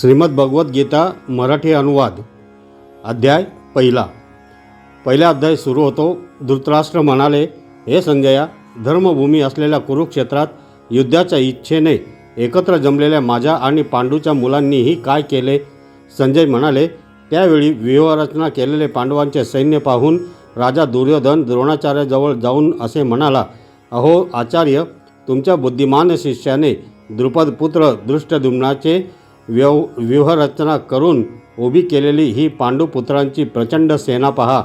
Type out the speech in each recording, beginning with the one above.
श्रीमद भगवद्गीता मराठी अनुवाद अध्याय पहिला. पहिला अध्याय सुरू होतो. धृतराष्ट्र म्हणाले हे संजया धर्मभूमी असलेल्या कुरुक्षेत्रात युद्धाच्या इच्छेने एकत्र जमलेल्या माझ्या आणि पांडूच्या मुलांनीही काय केले? संजय म्हणाले त्यावेळी व्यूहरचना केलेले पांडवांचे सैन्य पाहून राजा दुर्योधन द्रोणाचार्याजवळ जाऊन असे म्हणाला अहो आचार्य तुमच्या बुद्धिमान शिष्याने द्रुपदपुत्र दृष्टदुम्नाचे व्यव व्यूहरचना करून उभी केलेली ही पांडुपुत्रांची प्रचंड सेना पहा.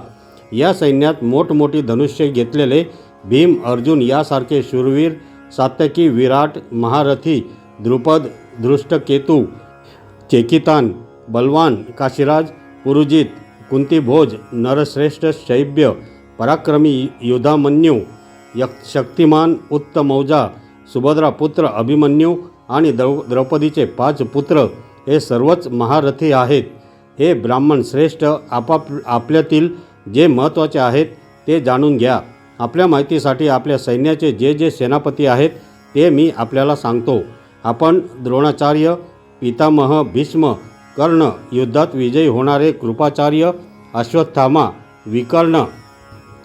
या सैन्यात मोठमोठी धनुष्य घेतलेले भीम अर्जुन यासारखे शूरवीर सात्यकी विराट महारथी द्रुपद दृष्टकेतू चेकितान बलवान काशीराज पुरुजित कुंतीभोज नरश्रेष्ठ शैब्य पराक्रमी युधामन्यू यक् शक्तिमान उत्तमौजा सुभद्रापुत्र अभिमन्यू आणि द्रौ द्रौपदीचे पाच पुत्र हे सर्वच महारथी आहेत. हे ब्राह्मण श्रेष्ठ आपाप आपल्यातील जे महत्त्वाचे आहेत ते जाणून घ्या. आपल्या माहितीसाठी आपल्या सैन्याचे जे जे सेनापती आहेत ते मी आपल्याला सांगतो. आपण द्रोणाचार्य पितामह भीष्म कर्ण युद्धात विजयी होणारे कृपाचार्य अश्वत्थामा विकर्ण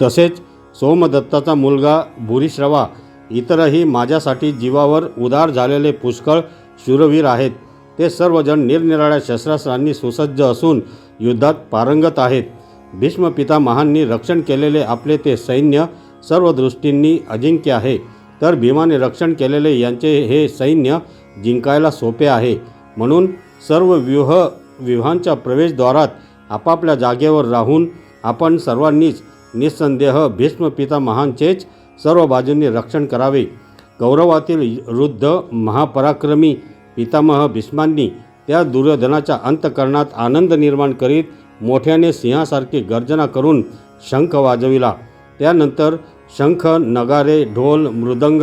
तसेच सोमदत्ताचा मुलगा भूरिश्रवा इतरही माझ्यासाठी जीवावर उदार झालेले पुष्कळ शूरवीर आहेत. ते सर्वजण निरनिराळ्या शस्त्रास्त्रांनी सुसज्ज असून युद्धात पारंगत आहेत. भीष्म पितामहांनी रक्षण केलेले आपले ते सैन्य सर्व दृष्टींनी अजिंक्य आहे. तर भीमाने रक्षण केलेले यांचे हे सैन्य जिंकायला सोपे आहे. म्हणून सर्व व्यूह व्यूहांच्या प्रवेशद्वारात आपापल्या जागेवर राहून आपण सर्वांनीच निस्संदेह भीष्म पितामहांचेच सर्व बाजूंनी रक्षण करावे. कौरवातील वृद्ध महापराक्रमी पितामह भीष्मांनी त्या दुर्योधनाच्या अंतकरणात आनंद निर्माण करीत मोठ्याने सिंहासारखी गर्जना करून शंख वाजविला. त्यानंतर शंख नगारे ढोल मृदंग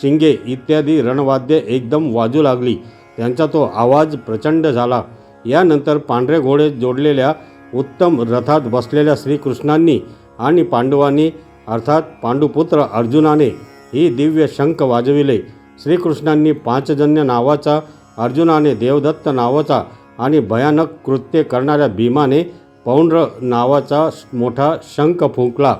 शिंगे इत्यादी रणवाद्ये एकदम वाजू लागली. त्यांचा तो आवाज प्रचंड झाला. यानंतर पांढरे घोडे जोडलेल्या उत्तम रथात बसलेल्या श्रीकृष्णांनी आणि पांडवांनी अर्थात पांडुपुत्र अर्जुनाने ही दिव्य शंख वाजविले. श्रीकृष्णांनी पांचजन्य नावाचा अर्जुनाने देवदत्त नावाचा आणि भयानक कृत्य करणाऱ्या भीमाने पौंड्र नावाचा मोठा शंख फुंकला.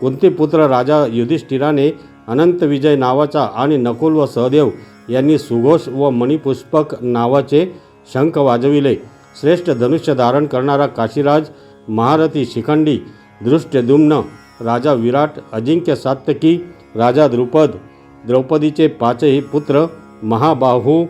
कुंतीपुत्र राजा युधिष्ठिराने अनंत विजय नावाचा आणि नकुल व सहदेव यांनी सुघोष व मणिपुष्पक नावाचे शंख वाजविले. श्रेष्ठ धनुष्य धारण करणारा काशीराज महारथी शिखंडी दृष्टदुम्न राजा विराट अजिंक्य सात्यकी राजा द्रुपद द्रौपदीचे पाचही पुत्र महाबाहू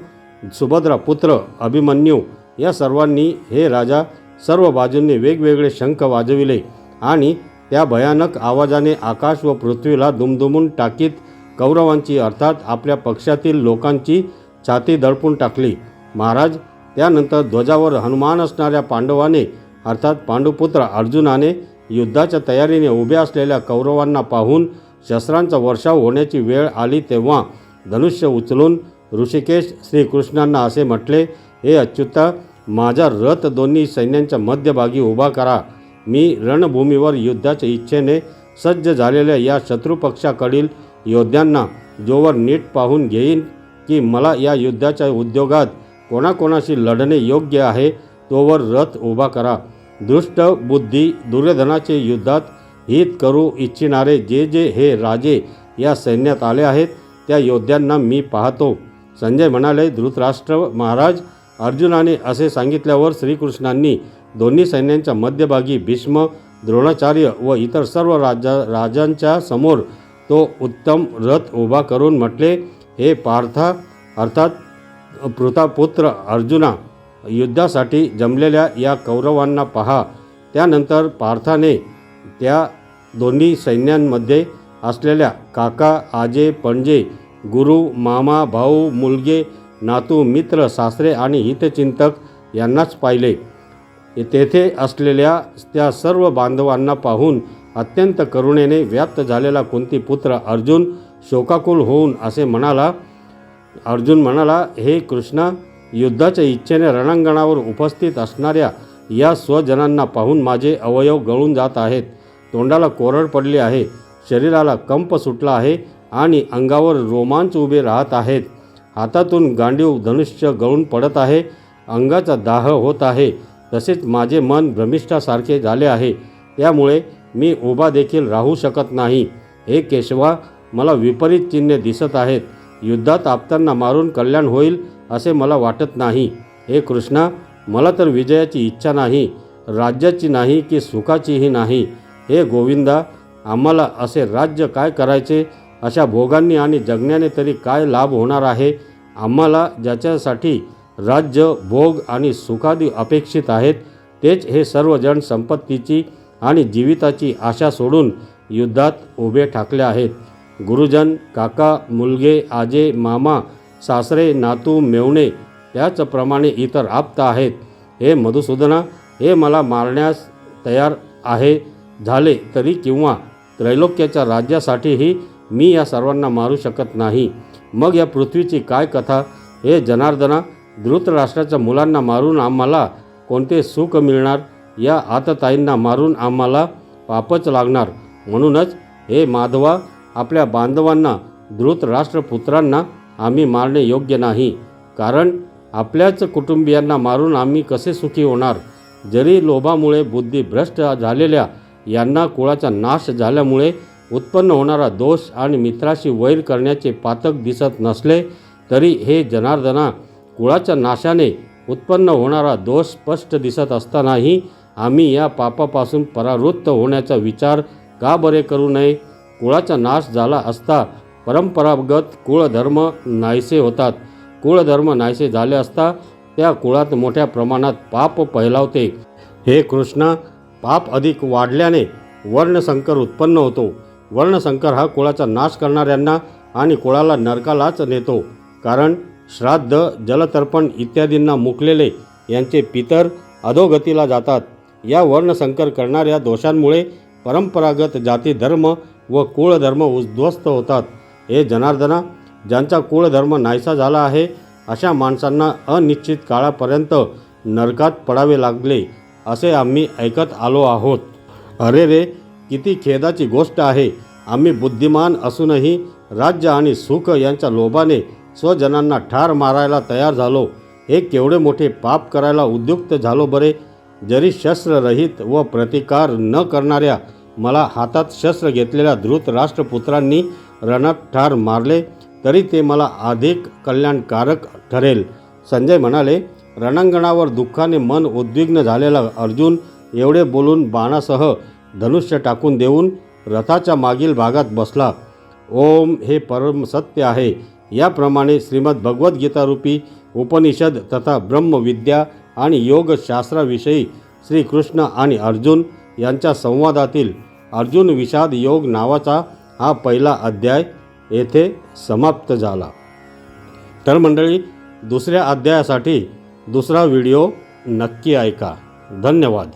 सुभद्रा पुत्र अभिमन्यू या सर्वांनी हे राजा सर्व बाजूंनी वेगवेगळे शंख वाजविले आणि त्या भयानक आवाजाने आकाश व पृथ्वीला दुमदुमून टाकीत कौरवांची अर्थात आपल्या पक्षातील लोकांची छाती दडपून टाकली. महाराज त्यानंतर ध्वजावर हनुमान असणाऱ्या पांडवाने अर्थात पांडुपुत्र अर्जुनाने युद्धाच्या तयारीने उभ्या असलेल्या कौरवांना पाहून शस्त्रांचा वर्षाव होण्याची वेळ आली तेव्हा धनुष्य उचलून ऋषिकेश श्रीकृष्णांना असे म्हटले हे अच्युता माझा रथ दोन्ही सैन्यांच्या मध्यभागी उभा करा. मी रणभूमीवर युद्धाच्या इच्छेने सज्ज झालेल्या या शत्रुपक्षाकडील योद्ध्यांना जोवर नीट पाहून घेईन की मला या युद्धाच्या उद्योगात कोणाकोणाशी लढणे योग्य आहे तोवर रथ उभा करा. दृष्ट बुद्धी दुर्योधनाचे युद्धात हित करू इच्छिणारे जे जे हे राजे या सैन्यात आले आहेत त्या योद्ध्यांना मी पाहतो. संजय म्हणाले धृतराष्ट्र महाराज अर्जुनाने असे सांगितल्यावर श्रीकृष्णांनी दोन्ही सैन्यांच्या मध्यभागी भीष्म द्रोणाचार्य व इतर सर्व राजा राजांच्या समोर तो उत्तम रथ उभा करून म्हटले हे पार्था अर्थात पृथापुत्र अर्जुना युद्धासाठी जमलेल्या या कौरवांना पहा. त्यानंतर पार्थाने त्या दोन्ही सैन्यांमध्ये असलेल्या काका आजे पणजे गुरु मामा भाऊ मुलगे नातू मित्र सासरे आणि हितचिंतक यांनाच पाहिले. तेथे असलेल्या त्या सर्व बांधवांना पाहून अत्यंत करुणेने व्याप्त झालेला कुंतीपुत्र अर्जुन शोकाकुल होऊन असे म्हणाला अर्जुन म्हणाला हे कृष्णा युद्धाच्या इच्छेने रणांगणावर उपस्थित असणाऱ्या या स्वजनांना पाहून माझे अवयव गळून जात आहेत. तोंडाला कोरड पडली आहे. शरीराला कंप सुटला आहे आणि अंगावर रोमांच उभे राहत आहेत. हातातून गांडीव धनुष्य गळून पडत आहे. अंगाचा दाह होत आहे. तसेच माझे मन भ्रमिष्ठासारखे झाले आहे. त्यामुळे मी उभा देखील राहू शकत नाही. हे केशवा मला विपरीत चिन्हे दिसत आहेत. युद्धात आपतांना मारून कल्याण होईल असे मला वाटत नाही. हे कृष्णा मला तर विजयाची इच्छा नाही राज्याची नाही की सुखाचीही नाही. हे गोविंदा आम्हाला असे राज्य काय करायचे? अशा भोगांनी आणि जगण्याने तरी काय लाभ होणार आहे? आम्हाला ज्याच्यासाठी राज्य भोग आणि सुखादी अपेक्षित आहेत तेच हे सर्वजण संपत्तीची आणि जीविताची आशा सोडून युद्धात उभे ठाकले आहेत. गुरुजन काका मुलगे आजे मामा सासरे नातू मेवणे त्याचप्रमाणे इतर आप्त आहेत. हे मधुसूदना हे मला मारण्यास तयार आहे. झाले तरी किंवा त्रैलोक्याच्या राज्यासाठीही मी या सर्वांना मारू शकत नाही. मग या पृथ्वीची काय कथा? हे जनार्दना धृतराष्ट्राच्या मुलांना मारून आम्हाला कोणते सुख मिळणार? या आतताईंना मारून आम्हाला पापच लागणार. म्हणूनच हे माधवा आपल्या बांधवांना धृतराष्ट्रपुत्रांना आम्ही मारणे योग्य नाही. कारण आपल्याच कुटुंबियांना मारून आम्ही कसे सुखी होणार? जरी लोभामुळे बुद्धी भ्रष्ट झालेल्या यांना कुळाचा नाश झाल्यामुळे उत्पन्न होणारा दोष आणि मित्राशी वैर करण्याचे पातक दिसत नसले तरी हे जनार्दना कुळाच्या नाशाने उत्पन्न होणारा दोष स्पष्ट दिसत असतानाही आम्ही या पापापासून परावृत्त होण्याचा विचार का बरे करू नये? कुळाचा नाश झाला असता परंपरागत कुळधर्म नाहीसे होतात. कुळधर्म नाहीसे झाले असता त्या कुळात मोठ्या प्रमाणात पाप पहिलावते हे कृष्णा पाप अधिक वाढल्याने वर्णसंकर उत्पन्न होतो. वर्णसंकर हा कुळाचा नाश करणाऱ्यांना आणि कुळाला नरकालाच नेतो. कारण श्राद्ध जलतर्पण इत्यादींना मुकलेले यांचे पितर अधोगतीला जातात. या वर्णसंकर करणाऱ्या दोषांमुळे परंपरागत जाती धर्म व कुळधर्म उद्ध्वस्त होतात. हे जनार्दना ज्यांचा कुळधर्म नाहीसा झाला आहे अशा माणसांना अनिश्चित काळापर्यंत नरकात पडावे लागले असे आम्ही ऐकत आलो आहोत. अरे रे किती खेदाची गोष्ट आहे. आम्ही बुद्धिमान असूनही राज्य आणि सुख यांच्या लोभाने स्वजनांना ठार मारायला तयार झालो. हे केवढे मोठे पाप करायला उद्युक्त झालो बरे. जरी शस्त्ररहित व प्रतिकार न करणाऱ्या मला हातात शस्त्र घेतलेल्या धृत राष्ट्रपुत्रांनी रणात ठार मारले तरी ते मला अधिक कल्याणकारक ठरेल. संजय म्हणाले रणांगणावर दुःखाने मन उद्विग्न झालेला अर्जुन एवढे बोलून बाणासह धनुष्य टाकून देऊन रथाच्या मागील भागात बसला. ओम हे परम सत्य आहे. याप्रमाणे श्रीमद भगवद्गीतारूपी उपनिषद तथा ब्रह्मविद्या आणि योगशास्त्राविषयी श्रीकृष्ण आणि अर्जुन यांच्या संवादातील अर्जुन विषाद योग नावाचा हा पहिला अध्याय येथे समाप्त झाला. तर मंडळी दुसऱ्या अध्यायासाठी दुसरा व्हिडिओ नक्की ऐका. धन्यवाद.